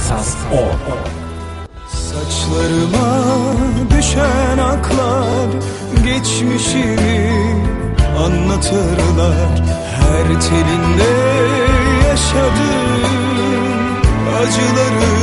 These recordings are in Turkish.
Esas O. Saçlarıma düşen aklar geçmişimi anlatırlar Her telinde yaşadığım acıları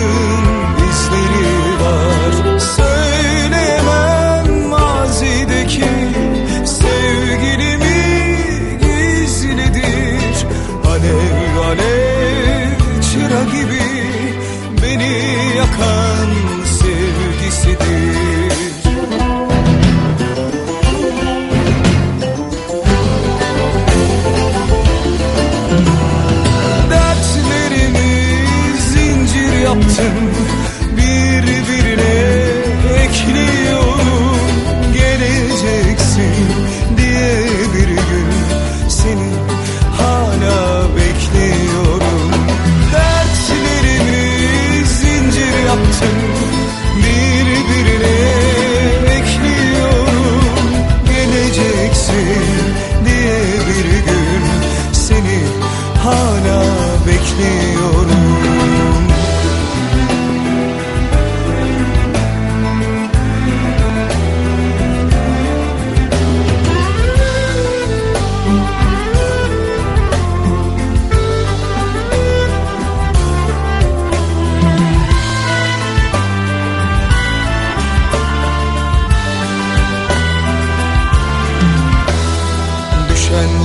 heart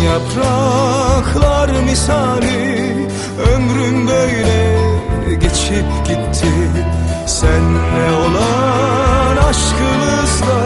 yapraklar misali Ömrüm böyle geçip gitti. Senle olan aşkımızla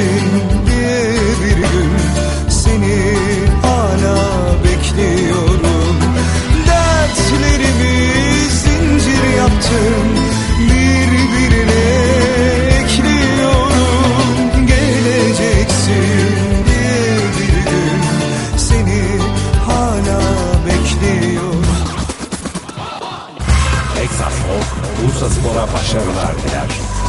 gittin bir gün seni hala bekliyorum. Dertlerimi zincir yaptım birbirine ekliyorum. Geleceksin diye bir gün seni hala bekliyorum. Texas Rock, Bursa Spor'a başarılar diler.